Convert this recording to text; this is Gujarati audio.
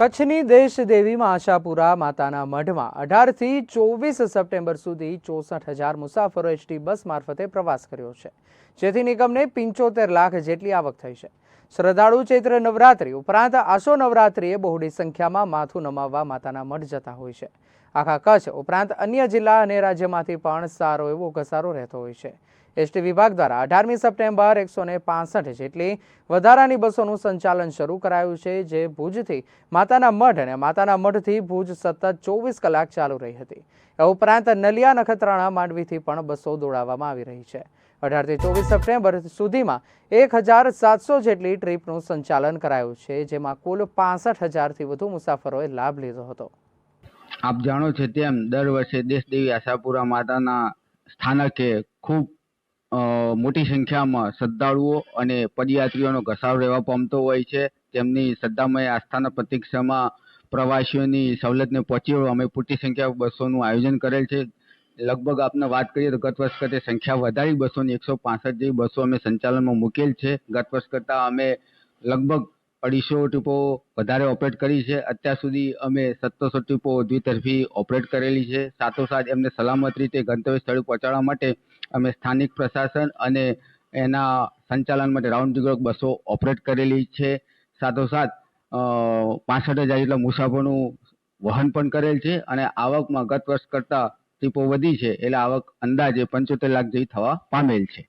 કચ્છની દેશ દેવીમાં આશાપુરા માતાના મઢમાં અઢારથી ચોવીસ સપ્ટેમ્બર સુધી ચોસઠ હજાર મુસાફરો એસટી બસ મારફતે પ્રવાસ કર્યો છે. જેથી નિગમને પંચોતેર લાખ જેટલી આવક થઈ છે. શ્રદ્ધાળુ ચૈત્ર નવરાત્રિ ઉપરાંત આસો નવરાત્રિએ બહોળી સંખ્યામાં માથું નમાવવા માતાના મઢ જતા હોય છે. આખા કચ્છ ઉપરાંત અન્ય જિલ્લા અને રાજ્યમાંથી પણ સારો એવો ઘસારો રહેતો હોય છે. એસટી વિભાગ દ્વારા અઢારમી સપ્ટેમ્બર એકસો ને પાસઠ જેટલી વધારાની બસોનું સંચાલન શરૂ કરાયું છે, જે ભુજથી માતાના મઢ અને માતાના મઢથી ભુજ સતત ચોવીસ કલાક ચાલુ રહી હતી. એ ઉપરાંત નલિયા નખત્રાણા માંડવીથી પણ બસો દોડાવવામાં આવી રહી છે. અઢારથી ચોવીસ સપ્ટેમ્બર સુધીમાં એક હજાર સાતસો જેટલી ટ્રીપનું સંચાલન કરાયું છે, જેમાં કુલ પાસઠ હજારથી વધુ મુસાફરોએ લાભ લીધો હતો. આપ જાણો છો તેમ દર વર્ષે દેશદેવી આશાપુરા માતાના સ્થાનકે ખૂબ મોટી સંખ્યામાં શ્રદ્ધાળુઓ અને પદયાત્રીઓનો ઘસારો રહેવા પામતો હોય છે. તેમની શ્રદ્ધામય આસ્થાના પ્રતીક્ષામાં પ્રવાસીઓની સવલતને પહોંચી વળવા અમે પૂરતી સંખ્યા બસોનું આયોજન કરેલ છે. લગભગ આપને વાત કરીએ તો ગત વર્ષ કરતાં સંખ્યા વધારી બસોની એકસો પાસઠ જેવી બસો અમે સંચાલનમાં મૂકેલ છે. ગત વર્ષ કરતાં અમે લગભગ અઢીસો ટ્રીપો વધારે ઓપરેટ કરી છે. અત્યાર સુધી અમે સત્તરસો ટ્રીપો દ્વિતરફી ઓપરેટ કરેલી છે. સાથોસાથ એમને સલામત રીતે ગંતવ્ય સ્થળે પહોંચાડવા માટે અમે સ્થાનિક પ્રશાસન અને એના સંચાલન માટે રાઉન્ડ ધી બસો ઓપરેટ કરેલી છે. સાથોસાથ પાસઠ હજાર જેટલા મુસાફરોનું વહન પણ કરેલ છે અને આવકમાં ગત વર્ષ કરતાં ટ્રીપો વધી છે એટલે આવક અંદાજે પંચોતેર લાખ જેવી થવા પામેલ છે.